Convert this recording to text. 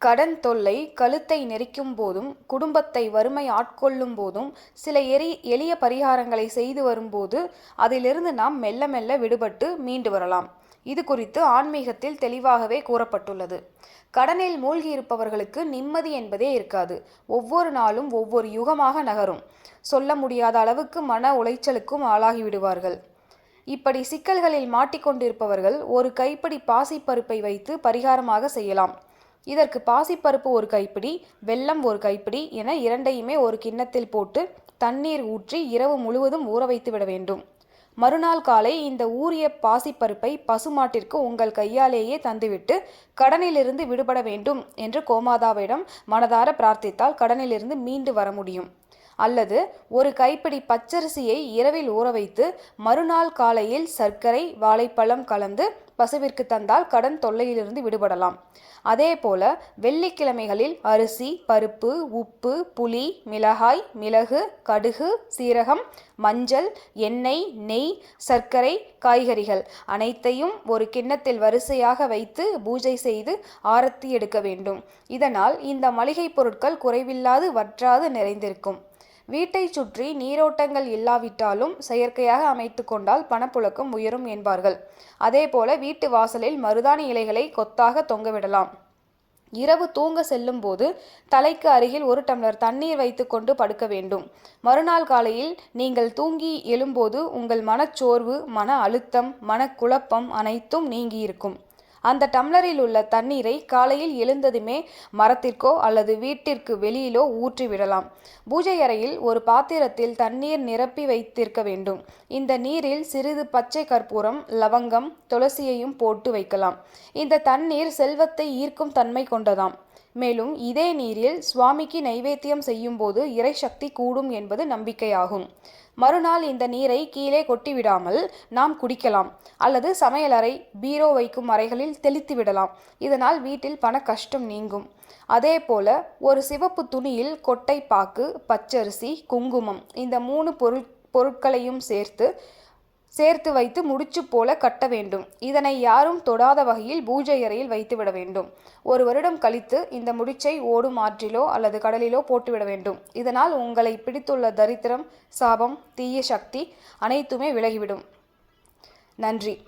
கடன் தொல்லை கழுத்தை நெரிக்கும் போதும் குடும்பத்தை வறுமை ஆட்கொள்ளும் போதும் சில எரி எளிய பரிகாரங்களை செய்து வரும்போது அதிலிருந்து நாம் மெல்ல மெல்ல விடுபட்டு மீண்டு வரலாம். இது குறித்து ஆன்மீகத்தில் தெளிவாகவே கூறப்பட்டுள்ளது. கடனில் மூழ்கியிருப்பவர்களுக்கு நிம்மதி என்பதே இருக்காது. ஒவ்வொரு நாளும் ஒவ்வொரு யுகமாக நகரும். சொல்ல முடியாத அளவுக்கு மன உளைச்சலுக்கும் ஆளாகிவிடுவார்கள். இப்படி சிக்கல்களில் மாட்டிக்கொண்டிருப்பவர்கள் ஒரு கைப்பிடி பாசிப்பருப்பை வைத்து பரிகாரமாக செய்யலாம். இதற்கு பாசிப்பருப்பு ஒரு கைப்பிடி வெல்லம் ஒரு கைப்பிடி என இரண்டையுமே ஒரு கிண்ணத்தில் போட்டு தண்ணீர் ஊற்றி இரவு முழுவதும் ஊற வைத்து விட வேண்டும். மறுநாள் காலை இந்த ஊறிய பாசிப்பருப்பை பசுமாட்டிற்கு உங்கள் கையாலேயே தந்துவிட்டு கடனிலிருந்து விடுபட வேண்டும் என்று கோமாதாவிடம் மனதார பிரார்த்தித்தால் கடனிலிருந்து மீண்டு வர முடியும். அல்லது ஒரு கைப்பிடி பச்சரிசியை இரவில் ஊற வைத்து மறுநாள் காலையில் சர்க்கரை வாழைப்பழம் கலந்து பசுவிற்கு தந்தால் கடன் தொல்லையிலிருந்து விடுபடலாம். அதே போல வெள்ளிக்கிழமைகளில் அரிசி பருப்பு உப்பு புளி மிளகாய் மிளகு கடுகு சீரகம் மஞ்சள் எண்ணெய் நெய் சர்க்கரை காய்கறிகள் அனைத்தையும் ஒரு கிண்ணத்தில் வரிசையாக வைத்து பூஜை செய்து ஆரத்தி எடுக்க வேண்டும். இதனால் இந்த மளிகை பொருட்கள் குறைவில்லாது வற்றாது நிறைந்திருக்கும். வீட்டை சுற்றி நீரோட்டங்கள் இல்லாவிட்டாலும் செயற்கையாக அமைத்து கொண்டால் பணப்புழக்கம் உயரும் என்பார்கள். அதேபோல வீட்டு வாசலில் மருதாணி இலைகளை கொத்தாக தொங்கவிடலாம் இரவு தூங்க செல்லும் போது தலைக்கு அருகில் ஒரு டம்ளர் தண்ணீர் வைத்துக்கொண்டு படுக்க வேண்டும். மறுநாள் காலையில் நீங்கள் தூங்கி எழும்போது உங்கள் மனச்சோர்வு மன அழுத்தம் மனக்குழப்பம் அனைத்தும் நீங்கியிருக்கும். அந்த டம்ளரில் உள்ள தண்ணீரை காலையில் எழுந்ததுமே மரத்திற்கோ அல்லது வீட்டிற்கு வெளியிலோ ஊற்றி விடலாம். பூஜை அறையில் ஒரு பாத்திரத்தில் தண்ணீர் நிரப்பி வைத்திருக்க வேண்டும். இந்த நீரில் சிறிது பச்சை கற்பூரம் லவங்கம் துளசியையும் போட்டு வைக்கலாம். இந்த தண்ணீர் செல்வத்தை ஈர்க்கும் தன்மை கொண்டதாம். மேலும் இதே நீரில் சுவாமிக்கு நைவேத்தியம் செய்யும்போது இறைசக்தி கூடும் என்பது நம்பிக்கையாகும். மறுநாள் இந்த நீரை கீழே கொட்டிவிடாமல் நாம் குடிக்கலாம் அல்லது சமையலறை பீரோ வைக்கும் அறைகளில் தெளித்து விடலாம். இதனால் வீட்டில் பண கஷ்டம் நீங்கும். அதே போல ஒரு சிவப்பு துணியில் கொட்டை பாக்கு பச்சரிசி குங்குமம் இந்த மூணு பொருள் பொருட்களையும் சேர்த்து சேர்த்து வைத்து முடிச்சு போல கட்ட வேண்டும். இதனை யாரும் தொடாத வகையில் பூஜை அறையில் வைத்துவிட வேண்டும். ஒரு வருடம் கழித்து இந்த முடிச்சை ஓடும் ஆற்றிலோ அல்லது கடலிலோ போட்டுவிட வேண்டும். இதனால் உங்களை பிடித்துள்ள தரித்திரம் சாபம் தீய சக்தி அனைத்துமே விலகிவிடும். நன்றி.